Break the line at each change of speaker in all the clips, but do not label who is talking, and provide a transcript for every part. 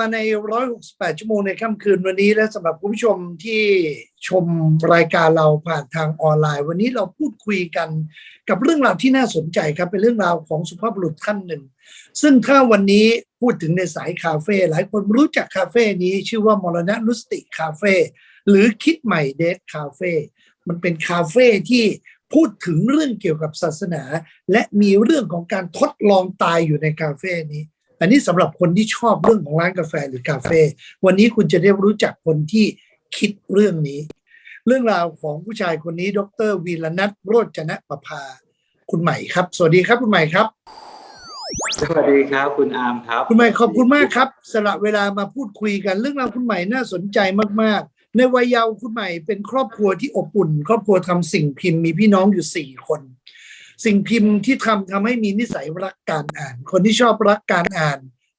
มาใน 168 ชั่วโมงในค่ำคืนวันนี้ และสำหรับคุณผู้ชมที่ชมรายการเราผ่านทางออนไลน์ วันนี้เราพูดคุยกันกับเรื่องราวที่น่าสนใจครับ เป็นเรื่องราวของสุภาพบุรุษท่านหนึ่ง ซึ่งถ้าวันนี้พูดถึงในสายคาเฟ่หลายคนรู้จักคาเฟ่นี้ชื่อว่ามรณะนุสติคาเฟ่หรือคิดใหม่เดทคาเฟ่มันเป็นคาเฟ่ที่พูดถึงเรื่องเกี่ยวกับศาสนา และมีเรื่องของการทดลองตายอยู่ในคาเฟ่นี้ อันนี้สำหรับคนที่ชอบเรื่องของร้านกาแฟหรือคาเฟ่วันนี้คุณจะได้รู้จักคนที่คิดเรื่องนี้ เรื่องราวของผู้ชายคนนี้ ดรวีรนัทโรจนะประภา คุณใหม่ครับ สวัสดีครับคุณใหม่ครับ
สวัสดีครับ คุณอาร์มครับ
คุณใหม่ขอบคุณมากครับสละเวลามาพูดคุยกัน เรื่องราวคุณใหม่น่าสนใจมากๆ ในวัยเยาว์คุณใหม่เป็นครอบครัวที่อบอุ่น ครอบครัวทำสิ่งพิมพ์มีพี่น้องอยู่สี่คน สิ่งพิมพ์ที่ทำทำให้มีนิสัยรักการอ่าน คนที่ชอบรักการอ่าน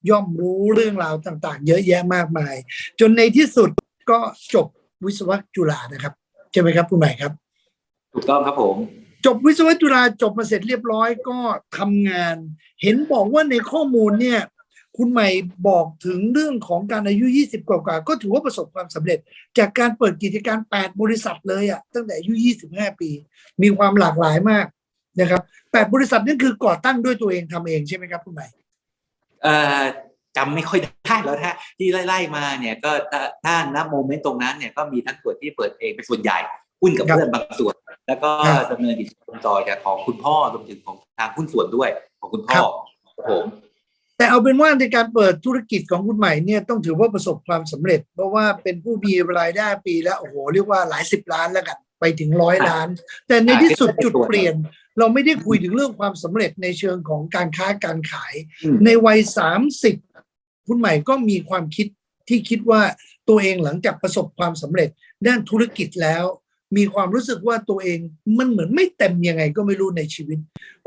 ย่อมรู้เรื่องราวต่าง ๆ เยอะแยะมากมาย จนในที่สุดก็จบวิศวะจุฬานะครับใช่ไหมครับคุณใหม่ครับ
ถูกต้องครับผม
จบวิศวะจุฬาจบมาเสร็จเรียบร้อยก็ทำงาน เห็นบอกว่าในข้อมูลเนี่ยคุณใหม่บอกถึงเรื่องของการอายุ 20 กว่าๆก็ถือว่าประสบความสำเร็จ จากการเปิดกิจการ 8 บริษัทเลยอะตั้งแต่อายุ 25 ปี มีความหลากหลายมาก นะครับ8บริษัทนั่นคือก่อตั้งด้วยตัวเองทำเองใช่ไหมครับคุณใหม่
เอ่อจำไม่ค่อยได้แล้วถ้าที่ไล่ๆมาเนี่ยก็ถ้าถ้าณโมเมนต์ตรงนั้นเนี่ยก็มีทั้งส่วนที่เปิดเองเป็นส่วนใหญ่หุ้นกับ
ครับ
เพื่อนบางส่วน แล้วก็
ครับ
ดำเนินกิจการจอยกับของคุณพ่อรวมถึงของทางหุ้นส่วนด้วยของคุณพ่อ
ครับ
ครับผม
แต่เอาเป็นว่าในการเปิดธุรกิจของคุณใหม่เนี่ยต้องถือว่าประสบความสำเร็จ เพราะว่าเป็นผู้มีรายได้ปีละโอ้โหเรียกว่าหลายสิบล้านแล้วกันไปถึงร้อยล้าน แต่ในที่สุดจุดเปลี่ยน เราไม่ได้คุยถึงเรื่องความสำเร็จในเชิงของการค้าการขาย
อืม
ในวัยสามสิบคุณใหม่ก็มีความคิดที่คิดว่าตัวเองหลังจากประสบความสำเร็จด้านธุรกิจแล้ว มีความรู้สึกว่าตัวเองมันเหมือนไม่เต็มยังไงก็ไม่รู้ในชีวิต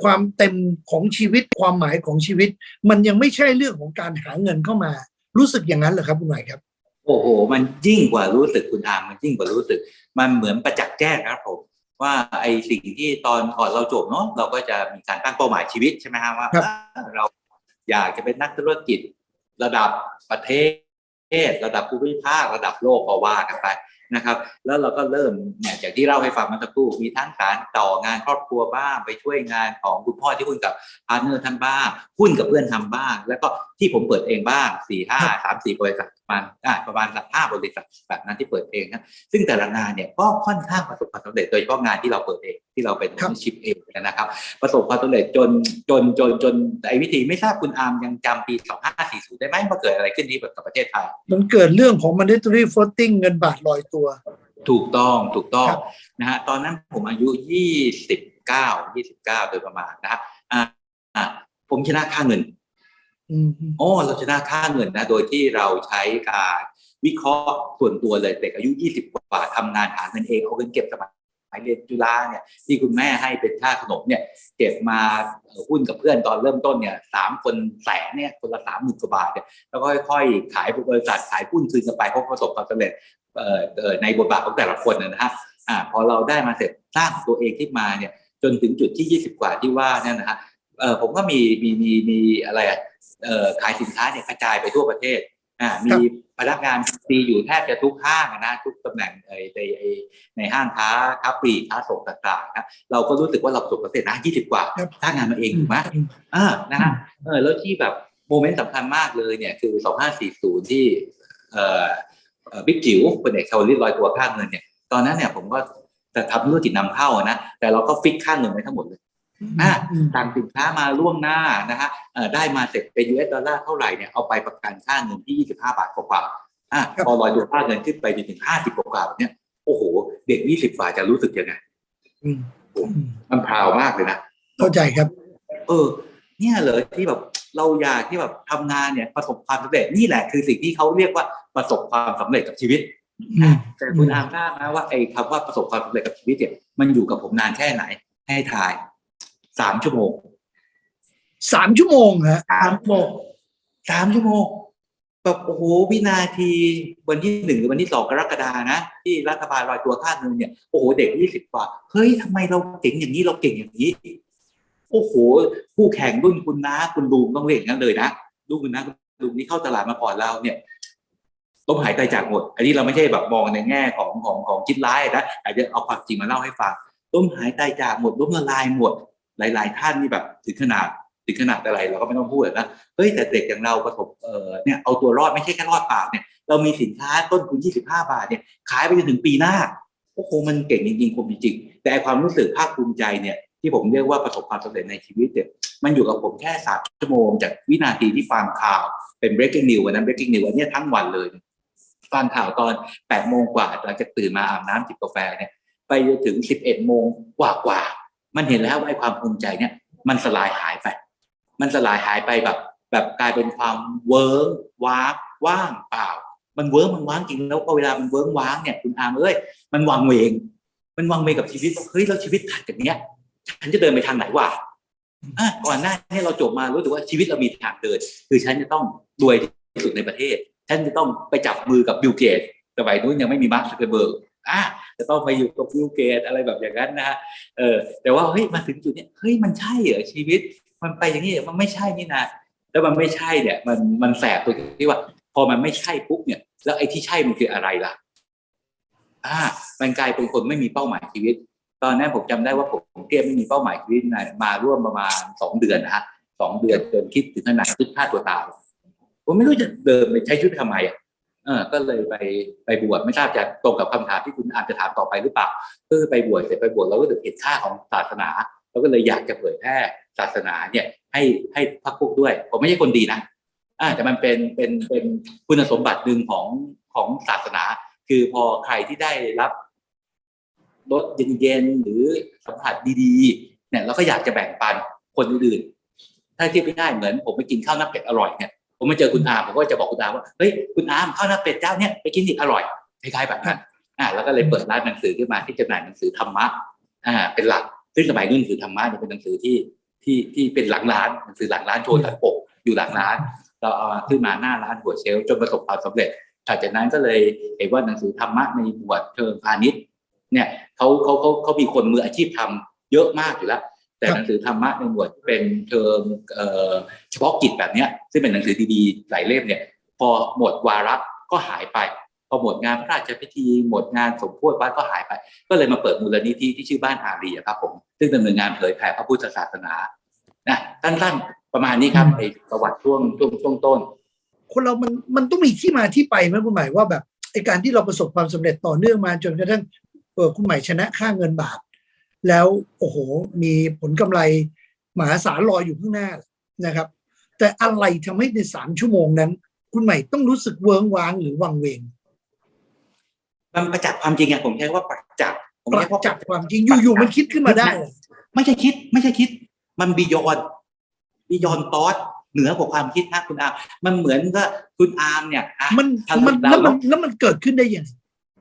ความเต็มของชีวิตความหมายของชีวิต มันยังไม่ใช่เรื่องของการหาเงินเข้ามา รู้สึกอย่างนั้นเหรอครับคุณใหม่ครับ
โอ้โห มันยิ่งกว่ารู้สึกคุณอาร์มมันยิ่งกว่ารู้สึก มันเหมือนประจักษ์แจ้งนะครับผม ว่าไอสิ่งที่ตอนก่อนเราจบเนาะเราก็จะมีการตั้งเป้าหมายชีวิตใช่ไหมฮะว่า
ครับ
เออเราอยากจะเป็นนักธุรกิจ ระดับประเทศ ระดับภูมิภาคระดับโลกก็ว่ากันไป นะครับ แล้วเราก็เริ่มเนี่ยอย่างที่เล่าให้ฟังเมื่อสักครู่มีทั้งการต่องานครอบครัวบ้างไปช่วยงานของคุณพ่อที่หุ้นกับพาร์ทเนอร์ท่านบ้างหุ้นกับเพื่อนทำบ้าง แล้วก็ที่ผมเปิดเองบ้างสี่ห้าสามสี่บริษัทประมาณอ่าประมาณสักห้าบริษัทแบบนั้นที่เปิดเองนะซึ่งแต่ละงานเนี่ยก็ค่อนข้างประสบความสำเร็จโดยเฉพาะงานที่เราเปิดเอง ที่เราเป็น
ครับ
ชิปเองนะครับ ประสบความสำเร็จจนจนจนจนไอ้วิธีไม่ทราบคุณอาร์มยังจำปี 2540 ได้ไหมว่าเกิดอะไรขึ้นที่กับประเทศไทย
มันเกิดเรื่องของ mandatory floating เงินบาทลอยตัว
ถูกต้องถูกต้อง
ครับ
นะฮะตอนนั้นผมอายุ 29 29 โดยประมาณนะฮะอ่าอ่าผมชนะค่าเงิน
อืม
โอ้เราชนะค่าเงินนะโดยที่เราใช้การวิเคราะห์ส่วนตัวเลยเด็กอายุ 20 กว่าทำงานหาเงินเองเอาเงินเก็บสมัย ยเรียนจุฬาเนี่ยที่คุณแม่ให้เป็นค่าขนมเนี่ยเก็บมาอุ้นกับเพื่อนตอนเริ่มต้นเนี่ยสามคนแสนเนี่ยคนละสามหมื่นกว่าบาทเนี่ยแล้วก็ค่อยๆขายบริษัทขายหุ้นคืนกันไปเพราะประสบความสำเร็จในบทบาทของแต่ละคนนะฮะอ่าพอเราได้มาเสร็จสร้างตัวเองขึ้นมาเนี่ยจนถึงจุดที่ 20 กว่าที่ว่าเนี่ยนะฮะเออผมก็มีมีมีมีอะไรอะเอ่อขายสินค้าเนี่ยกระจายไปทั่วประเทศ อ่ามีพนักงานดีอยู่แทบจะทุกห้างอะนะทุกตำแหน่งเอ่อในในในห้างค้าค้าปลีกค้าส่งต่างๆนะเราก็รู้สึกว่าเราประสบความสำเร็จนะ20กว่า
ครับ
สร้างงานมาเองถูกไหมอ่านะฮะเออแล้วที่แบบโมเมนต์สำคัญมากเลยเนี่ยคือ2540ที่เอ่อเอ่อบิ๊กจิ๋วเป็นเอกชาวลิตลอยตัวค่าเงินเนี่ยตอนนั้นเนี่ยผมก็จะทำธุรกิจนำเข้าอะนะแต่เราก็ฟิกค่าเงินไว้ทั้งหมดเลย อ่า
อืม
สั่งสินค้ามาล่วงหน้านะฮะเอ่อได้มาเสร็จเป็น US ดอลลาร์เท่าไหร่เนี่ยเอาไปประกันค่าเงินที่ 25 บาทกว่าๆอ่า
ครับ
พอลอยตัวค่าเงินขึ้นไปจนถึง 50 กว่าๆแบบเนี่ยโอ้โห เด็ก 20กว่าจะรู้สึกยังไง
อืมอืม
มันพราวมากเลยนะ
เข้าใจครับ
เออ เนี่ยเลยที่แบบเราอยากที่แบบทำงานเนี่ยประสบความสำเร็จนี่แหละคือสิ่งที่เขาเรียกว่าประสบความสำเร็จกับชีวิต
อืม
แต่คุณอามทราบนะว่าไอ้คำว่าประสบความสำเร็จกับชีวิตเนี่ยมันอยู่กับผมนานแค่ไหนให้ทาย สามชั่วโมง
สามชั่วโมงฮะ
สามชั่วโมงสามชั่วโมงแบบโอ้โหวินาทีวันที่หนึ่งหรือวันที่สองกรกฎานะ ที่รัฐบาลลอยตัวค่าเงินเนี่ยโอ้โหเด็กยี่สิบกว่าเฮ้ยทำไมเราเก่งอย่างนี้เราเก่งอย่างนี้ โอ้โหคู่แข่งรุ่นคุณนะคุณลุงต้องเรียกอย่างนั้นเลยนะรุ่นคุณนะคุณลุงนี้เข้าตลาดมาก่อนเราเนี่ยล้มหายตายจากหมด อันนี้เราไม่ใช่แบบมองในแง่ของของของคิดร้ายนะอาจจะเอาความจริงมาเล่าให้ฟังล้มหายตายจากหมดล้มละลายหมด หลาย ๆ ท่านนี่แบบถึงขนาดถึงขนาดอะไรเราก็ไม่ต้องพูดนะเฮ้ยแต่เด็กอย่างเราประสบเออเนี่ยเอาตัวรอดไม่ใช่แค่รอดปากเนี่ยเรามีสินค้าต้นทุน 25 บาทเนี่ยขายไปจนถึงปีหน้าโอ้โหมันเก่งจริงๆคมจริงๆแต่ความรู้สึกภาคภูมิใจเนี่ยที่ผมเรียกว่าประสบความสำเร็จในชีวิตเนี่ยมันอยู่กับผมแค่สามชั่วโมง จากวินาทีที่ฟังข่าวเป็น breaking news วันนั้น breaking news วันนี้ทั้งวันเลยฟังข่าวตอน8โมงกว่าหลังจากตื่นมาอาบน้ำจิบกาแฟเนี่ยไปจนถึง 11โมงกว่าๆ มันเห็นแล้วว่าไอ้ความภูมิใจเนี่ย มันสลายหายไป มันสลายหายไปแบบ แบบกลายเป็นความเวิร์งว้างว่างเปล่า มันเวิร์งมันว้างจริงแล้วพอเวลามันเวิร์งว้างเนี่ยคุณอามเอ้ยมันวังเวง มันวังเวงกับชีวิตเฮ้ยแล้วชีวิตถัดจากเนี้ยฉันจะเดินไปทางไหนวะก่อนหน้านี้เราจบมารู้สึกว่าชีวิตเรามีทางเดิน คือฉันจะต้องรวยที่สุดในประเทศ ฉันจะต้องไปจับมือกับบิลเกตสมัยนู้นยังไม่มีมาร์คซักเคอร์เบิร์กอะ จะต้องไปอยู่กับบิลเกตอะไรแบบอย่างนั้นนะฮะเออแต่ว่าเฮ้ยมาถึงจุดเนี้ยเฮ้ยมันใช่เหรอชีวิต มันไปอย่างนี้มันไม่ใช่นี่นะแล้วมันไม่ใช่เนี่ย มันมันแสบตรงที่ว่า พอมันไม่ใช่ปุ๊บเนี่ย แล้วไอ้ที่ใช่มันคืออะไรล่ะอ่ามันกลายเป็นคนไม่มีเป้าหมายชีวิต ตอนนั้นผมจำได้ว่าผมเกมไม่มีเป้าหมายชีวิตนะมาร่วมประมาณสองเดือนนะฮะสองเดือนจนคิดถึงขนาดคิดฆ่าตัวตายผมไม่รู้จะเดินไปใช้ชีวิตทำไมอะ เออก็เลยไปไปบวชไม่ทราบจะตรงกับคำถามที่คุณอาจจะถามต่อไปหรือเปล่าก็คือไปบวชเสร็จไปบวชเราก็ถึงเห็นค่าของศาสนาเราก็เลยอยากจะเผยแพร่ศาสนาเนี่ยให้ให้พักพวกด้วยผมไม่ใช่คนดีนะอ่าแต่มันเป็นเป็นเป็นคุณสมบัติหนึ่งของของศาสนา คือพอใครที่ได้รับรสเย็นๆหรือสัมผัสดีๆเนี่ยเราก็อยากจะแบ่งปันคนอื่นๆถ้าเทียบไม่ได้เหมือนผมไปกินข้าวหน้าเป็ดอร่อยเนี่ย ผมมาเจอคุณอาผมก็จะบอกคุณอาว่าเฮ้ยคุณอามข้าวหน้าเป็ดเจ้าเนี่ยไปกินดิอร่อยคล้ายๆแบบนั้นอ่าแล้วก็เลยเปิดร้านหนังสือขึ้นมาที่จำหน่ายหนังสือธรรมะอ่าเป็นหลัก ซึ่งสมัยนู้นหนังสือธรรมะเนี่ยเป็นหนังสือที่ที่ที่เป็นหลังร้านหนังสือหลังร้านโชว์หลังปกอยู่หลังร้าน เราเอามาขึ้นมาหน้าร้านหัวเชลจนประสบความสำเร็จถัดจากนั้นก็เลยเห็นว่าหนังสือธรรมะในบวชเชิงพาณิชย์เนี่ยเขาเขาเขาเขามีคนมืออาชีพทำเยอะมากอยู่แล้ว แต่หนังสือธรรมะในบวชเป็นเชิงเอ่อเฉพาะกิจแบบเนี้ยซึ่งเป็นหนังสือดีๆหลายเล่มเนี่ย พอหมดวาระก็หายไป พอหมดงานพระราชพิธี หมดงานสมโพธิวัดก็หายไป ก็เลยมาเปิดมูลนิธิที่ชื่อบ้านอารีอะครับผมซึ่งดำเนินงานเผยแผ่พระพุทธศาสนานะสั้นๆประมาณนี้ครับในประวัติช่วงช่วงช่วงต้น
คนเรามันมันต้องมีที่มาที่ไปไหมคุณหมายว่าแบบไอการที่เราประสบความสำเร็จต่อเนื่องมาจนกระทั่งเออคุณหมายชนะค่าเงินบาท แล้วโอ้โหมีผลกำไรมหาศาลรออยู่ข้างหน้านะครับ แต่อะไรทำให้ในสามชั่วโมงนั้น คุณใหม่ต้องรู้สึกเวิงว้างหรือวังเวง
มันประจักษ์ความจริงอะผมใช้ว่าประจักษ์ผม
ป
ใช้
ระ
ว่า
จักษ์ความจริงอยู่ๆมันคิดขึ้นมาได้เหรอ
ไม่ใช่คิด ไม่ใช่คิด มันบียอนบียอนตอสเหนือกว่าความคิดนะคุณอาร์มมันเหมือนกับคุณอาร์มเนี่ยอะ
มัน
ถ้า
มัน
เรา
แล้วมัน
เรา
แล้วมันเกิดขึ้นได้ยังไง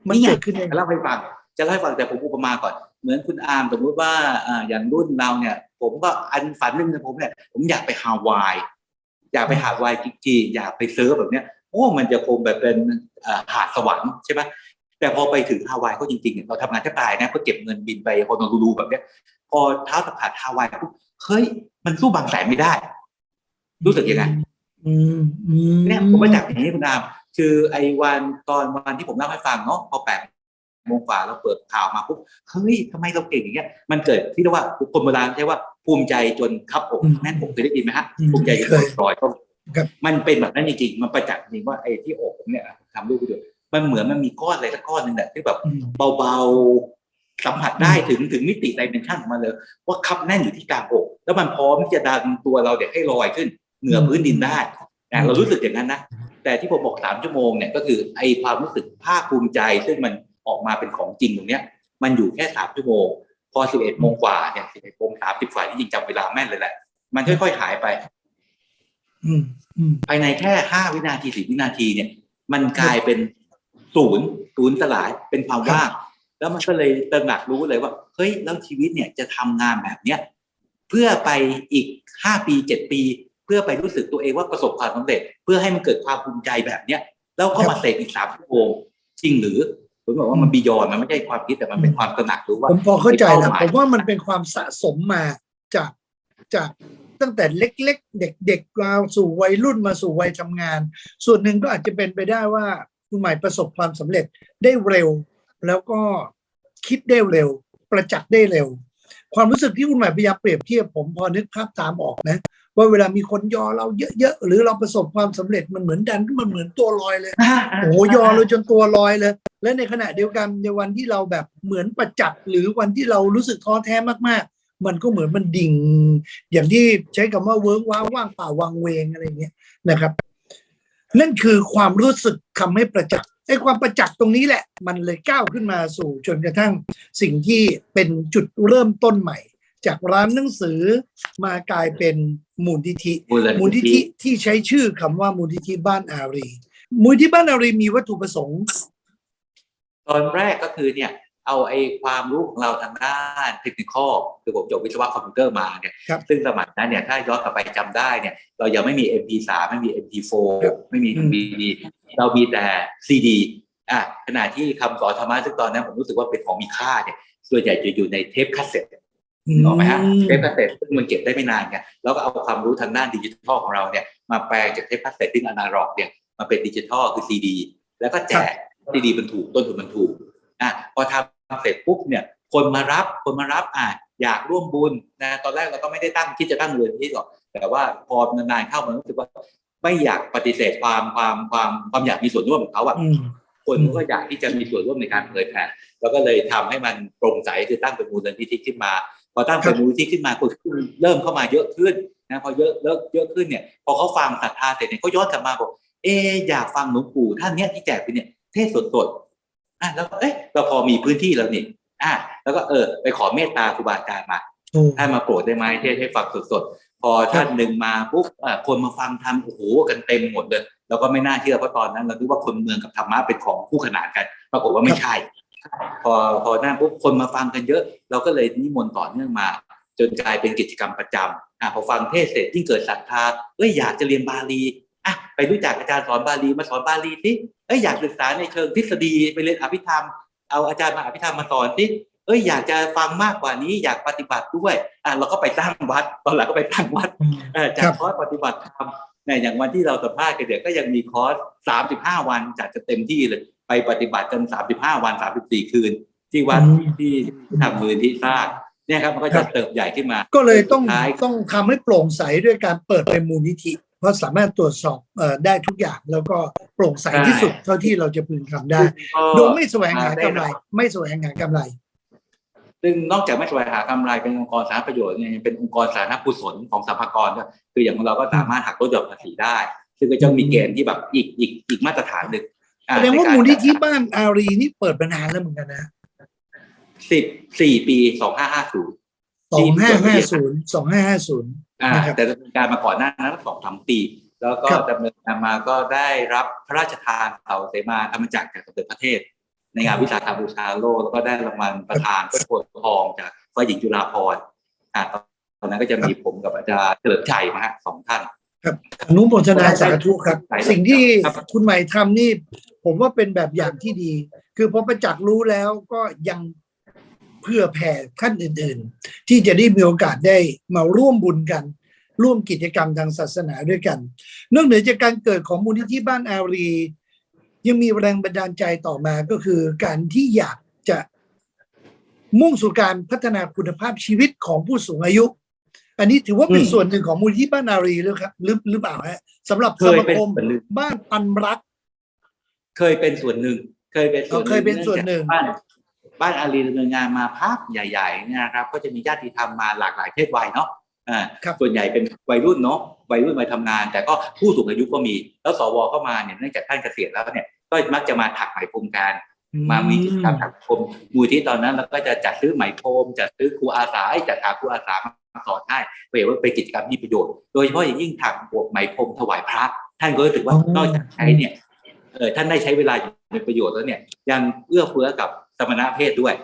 มัน
นี่ไง
เกิดขึ้นได้ยัง
จะ
ไง
เล่าให้ฟัง จะเล่าให้ฟังแต่ผมอุปมาก่อน เหมือนคุณอาร์มสมมติว่าอ่าอย่างรุ่นเราเนี่ย ผมก็อันฝันหนึ่งในผมเนี่ยผมอยากไปฮาวาย อยากไปฮาวายจริงๆอยากไปเซิร์ฟแบบเนี้ยโอ้มันจะคงแบบเป็นอ่าหาดสวรรค์ใช่ไหมแต่พอไปถึงฮาวายก็จริงๆเนี่ยเราทำงานแทบตายนะก็เก็บเงินบินไปฮอนอลูลูแบบเนี้ยพอเท้าสัมผัสฮาวายปุ๊บเฮ้ยมันสู้บางแสนไม่ได้ รู้สึกยังไง
อืมอืม
เนี่ยผมมาจากอย่างนี้คุณอามคือไอ้วันตอนวันที่ผมเล่าให้ฟังเนาะพอแปด โมงกว่าเราเปิดข่าวมาปุ๊บเฮ้ยทำไมเราเก่งอย่างเงี้ยมันเกิดที่เรียกว่าคนโบราณใช้ว่าภูมิใจจนคับอกแน่นอกเคยได้ยินไหมฮะภูมิใจจนปลดปล่อยก็มันเป็นแบบนั้นจริงๆมันประจักษ์จริงว่าไอ้ที่อกผมเนี่ยทำรูปไปดูมันเหมือนมันมีก้อนอะไรสักก้อนหนึ่งแหละที่แบบ
อืม
เบาๆสัมผัสได้ถึงถึงมิติไดเมนชันของมันเลย ว่าคับแน่นอยู่ที่กลางอก แล้วมันพร้อมที่จะดันตัวเราเนี่ยให้ลอยขึ้น เหนือพื้นดินได้แต่เรารู้สึกอย่างนั้นนะแต่ที่ผมบอกสามชั่วโมงเนี่ยก็คือไอความรู้สึกภาคภูมิใจซึ่งมัน ออกมาเป็นของจริงตรงเนี้ย มันอยู่แค่สามชั่วโมง พอสิบเอ็ดโมงกว่าเนี่ยสิบเอ็ดโมงสามสิบกว่าที่จริงจำเวลาแม่นเลยแหละ มันค่อยๆหายไป
อืมอืม
ภายในแค่ห้าวินาทีสิบวินาทีเนี่ย มันกลายเป็นศูนย์ศูนย์สลายเป็นความว่างแล้วมันก็เลยตระหนักรู้เลยว่าเฮ้ยแล้วชีวิตเนี่ยจะทำงานแบบเนี้ยเพื่อไปอีกห้าปีเจ็ดปี เพื่อไปรู้สึกตัวเองว่าประสบความสำเร็จ เพื่อให้มันเกิดความภูมิใจแบบเนี้ยแล้วก็มาเสกอีกสามชั่วโมงจริงหรือ ผมบอกว่ามันบียอนมันไม่ใช่ความคิดแต่มันเป็นความตระหนักรู้ว่า
ผมพอเข้าใจแล้ว
เป้าหมาย
ผมว่ามันเป็นความสะสมมาจากจากตั้งแต่เล็ก ๆ เด็กๆมาสู่วัยรุ่นมาสู่วัยทำงาน ส่วนหนึ่งก็อาจจะเป็นไปได้ว่าคุณหมายประสบความสำเร็จได้เร็ว แล้วก็คิดได้เร็ว ประจักษ์ได้เร็ว ความรู้สึกที่คุณหมายพยายามเปรียบเทียบผมพอนึกภาพตามออกนะว่าเวลามีคนยอเราเยอะๆหรือเราประสบความสำเร็จมันเหมือนดันขึ้นมันเหมือนตัวลอยเลยโอ้โหยอเราจนตัวลอยเลย และในขณะเดียวกันในวันที่เราแบบเหมือนประจักษ์หรือวันที่เรารู้สึกท้อแท้มากๆ มันก็เหมือนมันดิ่ง อย่างที่ใช้คำว่าเวิร์กว้างว่างเปล่าวังเวงอะไรเงี้ยนะครับ นั่นคือความรู้สึกคำให้ประจักษ์ไอ้ความประจักษ์ตรงนี้แหละ มันเลยก้าวขึ้นมาสู่จนกระทั่งสิ่งที่เป็นจุดเริ่มต้นใหม่ จากร้านหนังสือมากลายเป็นมูลนิธิ
มูล
มูลนิธิที่ใช้ชื่อคำว่ามูลนิธิบ้านอารีมูลนิธิบ้านอารีมีวัตถุประสงค์
ตอนแรกก็คือเนี่ยเอาไอ้ความรู้ของเราทางด้านเทคนิคคือผมจบวิศวะคอมพิวเตอร์มาเนี่ย
ครับ
ซึ่งสมัยนั้นเนี่ยถ้าย้อนกลับไปจำได้เนี่ยเรายังไม่มี MP3 ไม่มี MP4
ครับ
ไม่มี
อืม
DVD เรามีแต่ CD อะขณะที่คำสอนธรรมะซึ่งตอนนั้นผมรู้สึกว่าเป็นของมีค่าเนี่ยส่วนใหญ่จะอยู่ในเทปคาสเซ็ตนึกออกไหมฮะเทปคาสเซ็ตซึ่งมันเก็บได้ไม่นานไงแล้วก็เอาความรู้ทางด้านดิจิทัลของเราเนี่ยมาแปลงจากเทปคาสเซ็ตที่อนาล็อกเนี่ยมาเป็นดิจิทัลคือซีดีแล้วก็แจก ซีดีมันถูกต้นทุนมันถูกอะพอทำเสร็จปุ๊บเนี่ย คนมารับคนมารับอะอยากร่วมบุญนะตอนแรกเราก็ไม่ได้ตั้งคิดจะตั้งเรือนที่หรอกแต่ว่าพอนานๆเข้ามันรู้สึกว่า ไม่อยากปฏิเสธความความความความอยากมีส่วนร่วมของเขาอะ
อืม
คนก็อยากที่จะมีส่วนร่วมในการเผยแผ่แล้วก็เลยทำให้มันโปร่งใสคือตั้งเป็นมูลนิธิขึ้นมา พอตั้งเป็นมูลนิธิขึ้นมาคนเริ่มเข้ามาเยอะขึ้นนะพอเยอะเยอะเยอะขึ้นเนี่ย พอเขาฟังศรัทธาเสร็จเนี่ยเขาย้อนกลับมาบอกเอะอยากฟังหลวงปู่ท่านเนี้ยที่แจกไปเนี่ย เทศสดๆอะแล้วก็เอ๊ะเราพอมีพื้นที่แล้วนี่อะแล้วก็เออ ไปขอเมตตาครูบาอาจารย์มา
โอ้
ท่านมาโปรดได้ไหมเทศให้ฟังสดๆพอท่านหนึ่งมาปุ๊บเอ่อคนมาฟังทำโอ้โหกันเต็มหมดเลยเราก็ไม่น่าเชื่อเพราะตอนนั้นเราคิดว่าคนเมืองกับธรรมะเป็นของคู่ขนานกัน ปรากฏว่าไม่ใช่ พอพอหน้าปุ๊บคนมาฟังกันเยอะ เราก็เลยนิมนต์ต่อเนื่องมา จนกลายเป็นกิจกรรมประจำอะพอฟังเทศเสร็จที่งเกิดศรัทธาเอ้ยอยากจะเรียนบาลีอะ ไปรู้จักอาจารย์สอนบาลีมาสอนบาลีสิเอ้ยอยากศึกษาในเชิงทฤษฎีไปเรียนอภิธรรม เอาอาจารย์มาอภิธรรมมาสอนสิเอ้ยอยากจะฟังมากกว่านี้อยากปฏิบัติด้วยอะเราก็ไปสร้างวัดตอนหลังก็ไปตั้งวัดเออจา
ครั
ก
บ
คอร์สปฏิบัติธรรมเนี่ยอย่างวันที่เราสัมภาษณ์กันเดี๋ยวก็ยังมีคอร์สสามสิบห้าวันจัดจะเต็มที่เลยไปปฏิบัติกันสามสิบห้าวันสามสิบสี่คืน ที่วัด
อืม
ที่ทำมือที่สร้างเนี่ยครับมันก็
ครั
จะ
บ
เติบใหญ่ขึ้นมา
ก็เลยต้อง
สุดท้าย
ต้องทำให้โปร่งใสด้วยการเปิดเป็นมูลนิธิเพ ราะสามารถตรวจสอบเอ่อได้ทุกอย่างแล้วก็โปร่งใสที่สุดเท่าที่เราจะพึงทำได้ โดยไม่แสวงหากำไร ไม่แสวงหากำไร
ซึ่งนอกจากไม่แสวงหากำไรเป็นองค์กรสาธารณประโยชน์เนี่ยยังเป็นองค์กรสาธารณกุศลของสรรพากรด้วยคืออย่างของเราก็สามารถหักลดหย่อนภาษีได้ ซึ่งก็จะมีเกณฑ์ที่แบบอีกอีกอีกมาตรฐานหนึ่งอ่
แสดงว่า
ในกร
มูลนิธิบ้านอารีนี่เปิดมานานแล้วเหมือนกันนะ
สิบสี่ปีสองห้าห้าศูนย์
สองห้าห้าศูนย์สองห้าห้าศูนย์
อ่า
นะครับ
แต่ดำเนินการมาก่อนหน้านั้นสองสามปี แล้วก็
ครับ
ดำเนินการมาก็ได้รับพระราชทานเสาเสมาธรรมจักรจากสมเด็จพระเทพในงานวิสาขบูชาโลกแล้วก็ได้รางวัลประธานพระโพธิ์ทองจากฝ่ายหญิงจุฬาภรณ์อ่าตอนนั้นก็จะมีผมกับอาจารย์เฉลิมชัยมาฮะสองท่าน
อนุโมทนาสาธุครับ
ครับ
สิ่งที่
ครับ
คุณใหม่ทำนี่ ผมว่าเป็นแบบอย่างที่ดี คือพอประจักษ์รู้แล้วก็ยัง เพื่อแผ่ท่านอื่นๆ ที่จะได้มีโอกาสได้มาร่วมบุญกัน ร่วมกิจกรรมทางศาสนาด้วยกันนอกเหนือจากการเกิดของมูลนิธิบ้านอารี ยังมีแรงบันดาลใจต่อมาก็คือการที่อยากจะมุ่งสู่การพัฒนาคุณภาพชีวิตของผู้สูงอายุ อันนี้ถือว่าเป็น
อืม
ส่วนหนึ่งของมูลนิธิบ้านอารีหรือครับหรือหรือเปล่าฮะสำหรับ
เค
ส
ย
มา
เป็น
คม
ส่วนหนึ่ง
บ้านปันรัก
เคยเป็นส่วนหนึ่ง เคยเป็นส่วนหนึ่ง
เคยเป็นส่วนหนึ่ง
บ้าน บ้านอารีดำเนินงานมาพักใหญ่ๆเนี่ยนะครับก็จะมีญาติธรรมมาหลากหลายเพศวัยเนาะอ่า
ครับ
ส่วนใหญ่เป็นวัยรุ่นเนาะวัยรุ่นวัยทำงาน แต่ก็ผู้สูงอายุก็มี แล้วสวเข้ามาเนี่ยเนื่องจากท่านเกษียณแล้วเนี่ยก็มักจะมาถักไหมพรมกันมามีกิจกรรมถักพรมมูลที่ตอนนั้นเราก็จะจัดซื้อไหมพรมจัดซื้อครูอาสาให้จัดหาครูอาสามาสอนให้เพื่อว่าเป็นกิจกรรมที่มีประโยชน์โดยเฉพาะอย่างยิ่งถักบวกไหมพรมถวายพระ ท่านก็รู้สึกว่า
อ๋อ
นอกจากใช้เนี่ยเออท่านได้ใช้เวลาอย่างเป็นประโยชน์แล้วเนี่ยยังเอื้อเฟื้อกับ สมณเพศด้วย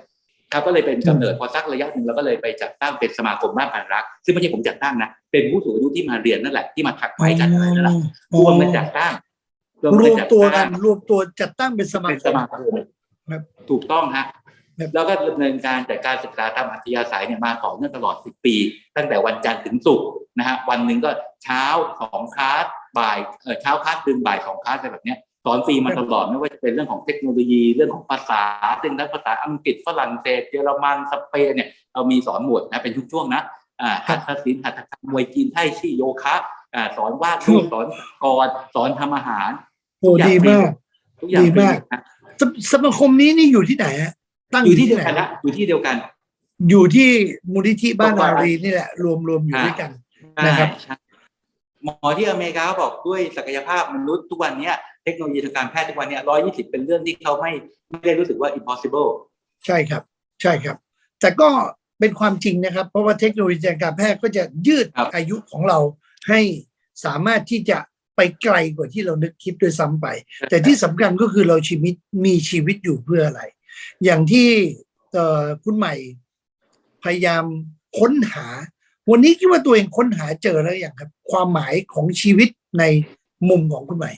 ครับก็เลยเป็นกำเนิดพอสักระยะหนึ่งเราก็เลยไปจัดตั้งเป็นสมาคมบ้านพันรัก ซึ่งไม่ใช่ผมจัดตั้งนะ เป็นผู้สูงอายุที่มาเรียนนั่นแหละที่มาถักไหมกันอะไรนั่นแหละรวมกันจัดตั้ง
รวม
จัด
ตัวกั
ตั้
น
ง
รวมตัวจัดตั้งเป็นสมา
เป็น
ค
ส
ม
มาคม
ครับ
ถูกต้องฮะ
ครับ
แล้วก็ดำเนินการจัดการศึกษาตามอัธยาศัยเนี่ยมาต่อเนื่องตลอด 10 ปี ตั้งแต่วันจันทร์ถึงศุกร์นะฮะวันหนึ่งก็เช้าสองคลาสบ่ายเออเช้าคลาสดึงบ่ายสองคลาสอะไรแบบเนี้ย สอนฟรีมาตลอดไม่ว่าจะเป็นเรื่องของเทคโนโลยีเรื่องของภาษาซึ่งทั้งภาษาอังกฤษฝรั่งเศสเยอรมันสเปนเนี่ยเรามีสอนหมดนะเป็นช่วงๆนะอ่าหัตถศิลป์หัตถกรรมมวยจีนไทชีโยคะอ่าสอนวาดรูปสอนกรสอนทำอาหาร
โอ้ดีมาก
ทุกอย่าง
ดีมาก
ฟรีนะ
สสมาคมนี้นี่อยู่ที่ไหนฮะตั้ง
อยู่ที่เดียว
ไห
กันละอยู่ที่เดียวกัน
อยู่ที่มูลนิธิบ้าน
ก็
อา
ไป
รีนี่แหละ รวมรวมอยู่ด้วยกัน
ใช่
นะครับ
ใช่ หมอที่อเมริกาบอกด้วยศักยภาพมนุษย์ทุกวันเนี้ยเทคโนโลยีทางการแพทย์ทุกวันเนี้ร้อยยี่สิบเป็นเรื่องที่เขาไม่ไม่ได้รู้สึกว่า impossible
ใช่ครับ ใช่ครับ แต่ก็เป็นความจริงนะครับ เพราะว่าเทคโนโลยีทางการแพทย์ก็จะยืด
ครับ
อายุของเราให้สามารถที่จะไปไกลกว่าที่เรานึกคิดด้วยซ้ำไป แต่ที่สำคัญก็คือเราชีวิตมีชีวิตอยู่เพื่ออะไร อย่างที่เอ่อคุณใหม่พยายามค้นหา วันนี้คิดว่าตัวเองค้นหาเจอแล้วอย่างครับ ความหมายของชีวิตในมุมของคุณใหม่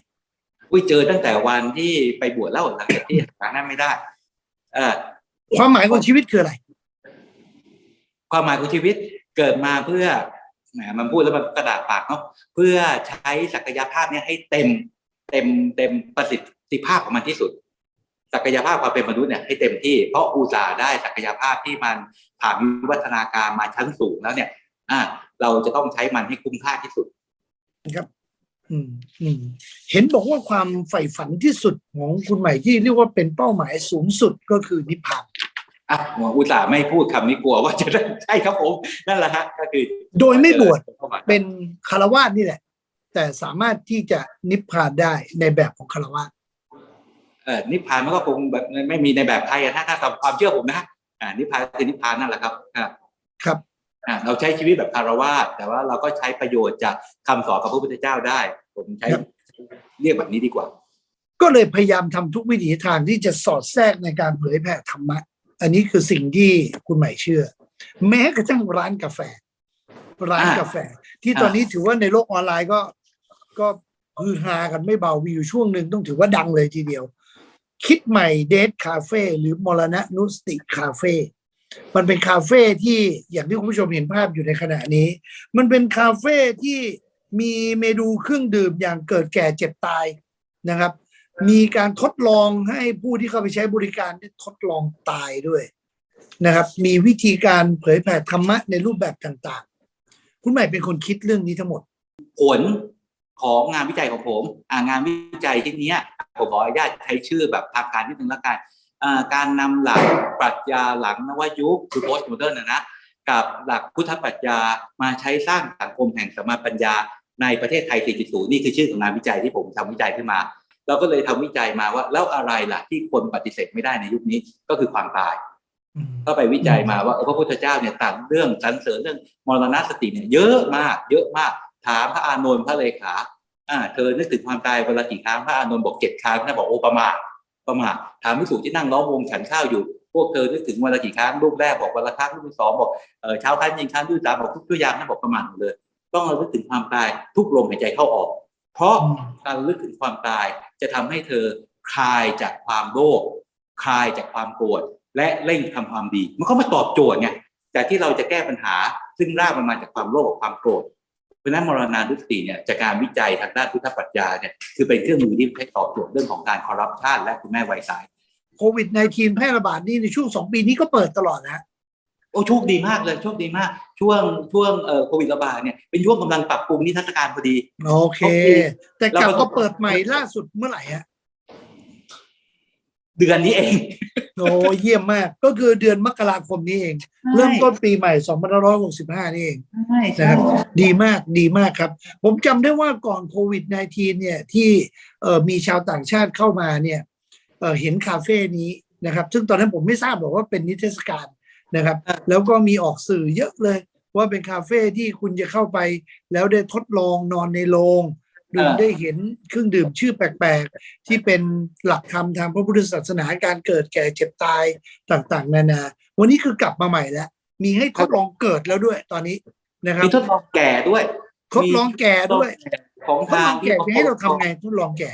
อุ้ยเจอตั้งแต่วันที่ไปบวชแล้วหลังจากที่หานั้นไม่ได้ เออ
ความหมายของชีวิตคืออะไร
ความหมายของชีวิตเกิดมาเพื่อแหมมันพูดแล้วมันกระดาษปากเนาะเพื่อใช้ศักยภาพเนี้ยให้เต็ม เต็มเต็มประสิทธิภาพของมันที่สุด ศักยภาพความเป็นมนุษย์เนี่ยให้เต็มที่เพราะอุตส่าห์ได้ศักยภาพที่มันผ่านวิวัฒนาการมาชั้นสูงแล้วเนี่ย อ่าเราจะต้องใช้มันให้คุ้มค่าที่สุด
อืมอืมเห็นบอกว่าความใฝ่ฝันที่สุดของคุณใหม่ที่เรียกว่าเป็นเป้าหมายสูงสุดก็คือนิพพาน
อะอุตส่าห์ไม่พูดคำนี้กลัวว่าจะได้ใช่ครับผมนั่นแหละฮะก็คือ
โดยไม่บวช
เป็
เป็นนคารวาสนี่แหละ แต่สามารถที่จะนิพพานได้ในแบบของคารวาส
เออนิพพานมันก็คงแบบไม่มีในแบบไทยอะถ้าถ้าตามความเชื่อผมนะอ่านิพพานคือนิพพานนั่นแหละครับอ่า
ครับ
อ่า เราใช้ชีวิตแบบคารวาสแต่ว่าเราก็ใช้ประโยชน์จากคำสอนของพระพุทธเจ้าได้ ผมใช้
ครับ
เรียกแบบนี้ดีกว่า
ก็เลยพยายามทำทุกวิถีทางที่จะสอดแทรกในการเผยแผ่ธรรมะ อันนี้คือสิ่งที่คุณใหม่เชื่อ แม้กระทั่งร้านกาแฟ ร้าน
อ่ากา
แฟ ที่ตอนนี้ถือว่าในโลกออนไลน์ก็ก็ฮือฮากันไม่เบามีอยู่ช่วงหนึ่งต้องถือว่าดังเลยทีเดียว คิดใหม่เดทคาเฟ่หรือมรณะนุสติคาเฟ่ มันเป็นคาเฟ่ที่อย่างที่คุณผู้ชมเห็นภาพอยู่ในขณะนี้ มันเป็นคาเฟ่ที่มีเมนูเครื่องดื่มอย่างเกิดแก่เจ็บตายนะครับ มีการทดลองให้ผู้ที่เข้าไปใช้บริการได้ทดลองตายด้วยนะครับ มีวิธีการเผยแผ่ธรรมะในรูปแบบต่างๆ คุณใหม่เป็นคนคิดเรื่องนี้ทั้งหมด
ผลของงานวิจัยของผม อ่างานวิจัยที่นี้ผมขออนุญาตใช้ชื่อแบบทางการนิดนึงแล้วกัน การนำหลักปรัชญาหลังนวยุคคือ post modern นะนะกับหลักพุทธปรัชญามาใช้สร้างสังคมแห่งสมมาปัญญาในประเทศไทย 4.0 นี่คือชื่อของงานวิจัยที่ผมทำวิจัยขึ้นมา เราก็เลยทำวิจัยมาว่าแล้วอะไรล่ะที่คนปฏิเสธไม่ได้ในยุคนี้ก็คือความตาย ก็ไปวิจัยมาว่าเออพระพุทธเจ้าเนี่ยตรัสเรื่องสรรเสริญเรื่องมรณสติเนี่ยเยอะมาก เยอะมากถามพระอานนท์พระเลขาอ่าเธอนึกถึงความตายวันละกี่ครั้งพระอานนท์บอกเจ็ดครั้งท่านบอกโอ้ประมาท ประมาทถามพิสูจน์ที่นั่งล้อมวงฉันข้าวอยู่ พวกเธอนึกถึงวันละกี่ครั้งรูปแรกบอกวันละครั้งรูปที่สองบอกเออเช้าครั้งเย็นครั้งรูปที่สามบอกทุกตัวอย่างท่านบอกประมาทหมดเลย ต้องระลึกถึงความตายทุกลมหายใจเข้าออก เพราะ
อืม
การระลึกถึงความตายจะทำให้เธอคลายจากความโลภคลายจากความโกรธและเร่งทำความดี มันก็มาตอบโจทย์ไงแต่ที่เราจะแก้ปัญหาซึ่งรากมันมาจากความโลภกับความโกรธ เพราะฉะนั้นมรณานุสติเนี่ยจากการวิจัยทางด้านพุทธปรัชญาเนี่ยคือเป็นเครื่องมือที่ใช้ตอบโจทย์เรื่องของการคอร์รัปชันและคุณแม่วัยสาย
โควิด -19 แพร่ระบาดนี่ในช่วงสองปีนี้ก็เปิดตลอดนะ
โอ้โชคดีมากเลยโชคดีมาก ช่วงช่วงเอ่อโควิดระบาดเนี่ยเป็นช่วงกำลังปรับปรุงนิทรรศการพอดี
โอเค
โอเค
แต่กลับ
เราก็
ก็เปิดใหม่ล่าสุดเมื่อไหร่ฮะ
เดือนนี้เอง
โอ้เยี่ยมมาก ก็คือเดือนมกราคมนี้เอง เริ่มต้นปีใหม่ 2565 นี่เอง
ใช่
นะ
ใช่
ครับดีมากดีมากครับ ผมจำได้ว่าก่อนโควิด -19 เนี่ยที่เอ่อมีชาวต่างชาติเข้ามาเนี่ยเอ่อเห็นคาเฟ่นี้นะครับ ซึ่งตอนนั้นผมไม่ทราบหรอกว่าเป็นนิทรรศการนะครับ แล้วก็มีออกสื่อเยอะเลย ว่าเป็นคาเฟ่ที่คุณจะเข้าไป แล้วได้ทดลองนอนในโรง ดื่มได้เห็นเครื่องดื่มชื่อแปลกๆ ที่เป็นหลักธรรมทางพระพุทธศาสนาการเกิดแก่เจ็บตายต่างๆ นานา วันนี้คือกลับมาใหม่แล้ว มีให้ทดลองเกิดแล้วด้วยตอนนี้นะครับ
มีทดลองแก่ด้วย
ทดลองแก่ด้วย
ของ
ทด
ทา
ล
ง
องแก่จะให้เราทำไงทดลองแก่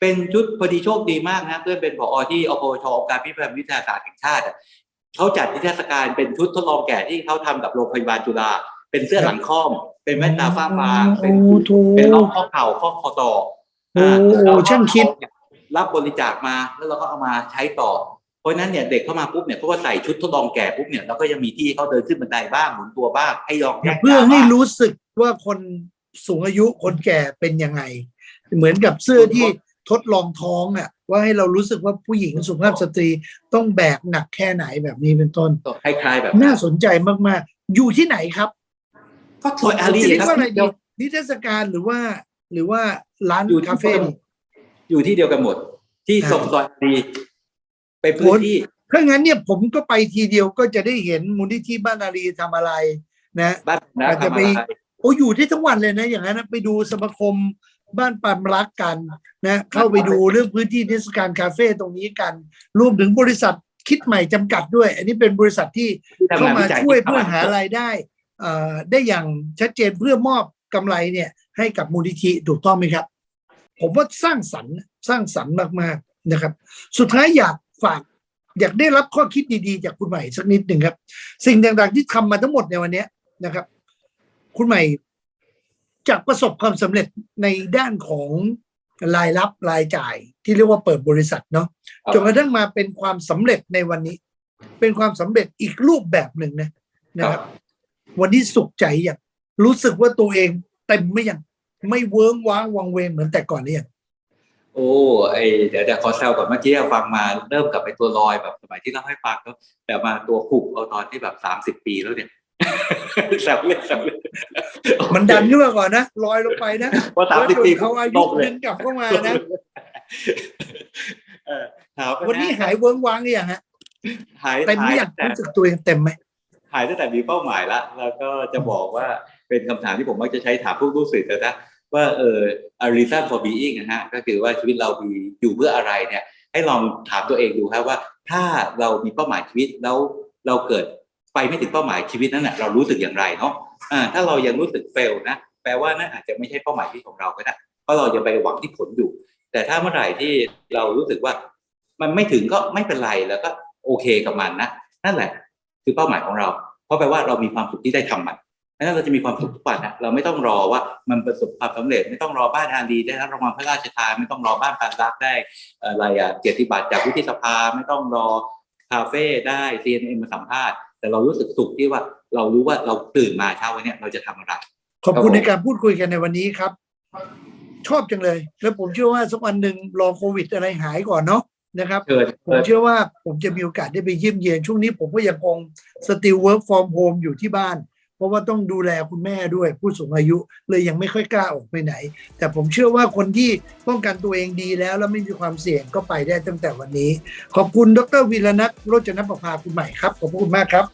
เป็นชุดพอดีโชคดีมากนะเพื่อนเป็นผอที่อพชองค์การพิพิธภัณฑ์วิทยาศาสตร์แห่งชาติอะเขาจัดนิทรรศการเป็นชุดทดลองแก่ที่เขาทำกับโรงพยาบาลจุฬาเป็นเสื้อหลังค่อม เป็นแว่นตาฝ้าฟางเป็น
โอ้โถ
เป็นรองข้อเข่าข้อคอต่อ
โอ้
อ่า
โอ้
แล้วก็
ช่างคิด
รับบริจาคมาแล้วเราก็เอามาใช้ต่อ เพราะฉะนั้นเนี่ยเด็กเข้ามาปุ๊บเนี่ยเขาก็ใส่ชุดทดลองแก่ปุ๊บเนี่ยเราก็ยังมีที่ให้เขาเดินขึ้นบันไดบ้างหมุนตัวบ้างให้ลองแยก
เพื่อ
ขา
ให้
บ้าง
รู้สึกว่าคนสูงอายุคนแก่เป็นยังไง เหมือนกับเสื้อที่ทดลองท้องอะ ว่าให้เรารู้สึกว่าผู้หญิงสุภาพสตรีต้องแบกหนักแค่ไหนแบบนี้เป็นต้น
ก็คล้ายๆแบบ
น่าสนใจมาก ๆ อยู่ที่ไหนครับ
ก็ซอยอารี
จะ
เล
เรี
ย
ยก
ครับ
ว่าอะไร
เดี
ดี
ยว
นิทรรศการหรือว่า หรือว่าร้าน
อยู่ที่
คาเฟ่นี่
อยู่ที่เดียวกันหมด ที่
อ่า
ส่งซอยอารีเป็นพื้นที่
ถ้างั้นเนี่ยผมก็ไปทีเดียวก็จะได้เห็นมูลนิธิบ้านอารีทำอะไรนะ
บ้านนะ
อาจจะ
ทำ
ไป
อะไร
โอ้อยู่ที่ทั้งวันเลยนะ อย่างนั้นนะไปดูสมาคมบ้านปามรักกันนะ เข้าไปดูเรื่องพื้นที่เทศกาลคาเฟ่ตรงนี้กันรวมถึงบริษัทคิดใหม่จำกัดด้วย อันนี้เป็นบริษัทที่
ที่ทำ
เข้างา
น
มา
วิจัย
ช่วย
ที่
เพื่อ
ทำ
หารายได้เอ่อ ได้อย่างชัดเจนเพื่อมอบกำไรเนี่ยให้กับมูลนิธิถูกต้องไหมครับ ผมว่าสร้างสรรค์สร้างสรรค์มากๆนะครับ สุดท้ายอยากฝากอยากได้รับข้อคิดดีๆ จากคุณใหม่สักนิดหนึ่งครับ สิ่งต่างๆที่ทำมาทั้งหมดในวันนี้นะครับ คุณใหม่จากประสบความสำเร็จในด้านของรายรับรายจ่ายที่เรียกว่าเปิดบริษัทเนาะจนกระทั่งมาเป็นความสำเร็จในวันนี้ เป็นความสำเร็จอีกรูปแบบหนึ่งนะนะครับ วันนี้สุขใจอย่างรู้สึกว่าตัวเองเต็มไม่ยังไม่เวิ้งว้างวังเวงเหมือนแต่ก่อนนี่ยัง
โอ้ไอเดี๋ยวเดี๋ยวขอแซวก่อนเมื่อกี้ฟังมาเริ่มกลับไปตัวลอยแบบสมัยที่เล่าให้ฟังแล้วแต่มาตัวขุบเอาตอนที่แบบสามสิบปีแล้วเนี่ยแซวเล่นแซวเล่น
มันดันขึ้นมาก่อนนะลอยลงไปนะ
ว่าสามสิบปี
แล้วโดนเขาอา
ต
ยุ
กเลย
ดึงกลับเข้ามานะ
เออถาม
วันนี้หายเวิ้งว้างหรือยังฮะ
หาย
เต็มหรือยัง
หาย
รู้สึกตัวเองเต็มไหม
หายตั้งแต่มีเป้าหมายละแล้วก็จะบอกว่าเป็นคำถามที่ผมมักจะใช้ถามพวกลูกศิษย์นะว่าเออ a reason for being นะฮะก็คือว่าชีวิตเรามีอยู่เพื่ออะไรเนี่ยให้ลองถามตัวเองดูครับว่า ถ้าเรามีเป้าหมายชีวิตแล้วเราเกิดไปไม่ถึงเป้าหมายชีวิตนั้นน่ะเรารู้สึกอย่างไรเนาะถ้าเรายังรู้สึกเฟลนะแปลว่านั่นอาจจะไม่ใช่เป้าหมายชีวิตของเราก็ได้เพราะเรายังไปหวังที่ผลอยู่ แต่ถ้าเมื่อไหร่ที่เรารู้สึกว่า มันไม่ถึงก็ไม่เป็นไรแล้วก็โอเคกับมันนะนั่นแหละ คือเป้าหมายของเรา เพราะแปลว่าเรามีความสุขที่ได้ทำมันดังนั้นเราจะมีความสุขทุกวันนะเราไม่ต้องรอว่ามันประสบความสำเร็จ ไม่ต้องรอบ้านอารีได้รับรางวัลพระราชทานไม่ต้องรอบ้านปานรักได้อะไรอะเกียรติบัตรจากวุฒิสภาไม่ต้องรอคาเฟ่ได้ CNN มาสัมภาษณ์แต่เรารู้สึกสุขที่ว่าเรารู้ว่าเราตื่นมาเช้าวันนี้เราจะทำอะไร
ขอบคุณในการพูดคุยกันในวันนี้ครับ ชอบจังเลย แล้วผมเชื่อว่าสักวันหนึ่งรอโควิดอะไรหายก่อนเนาะ นะครับ
เชิญ
ผมเชื่อว่าผมจะมีโอกาสได้ไปเยี่ยมเยียน ช่วงนี้ผมก็ยังคง still work from home อยู่ที่บ้าน เพราะว่าต้องดูแลคุณแม่ด้วยผู้สูงอายุ เลยยังไม่ค่อยกล้าออกไปไหน แต่ผมเชื่อว่าคนที่ป้องกันตัวเองดีแล้ว แล้วไม่มีความเสี่ยงก็ไปได้ตั้งแต่วันนี้ ขอบคุณดรวีรนัทโรจนประภาคุณใหม่ครับขอบพระคุณมากครับ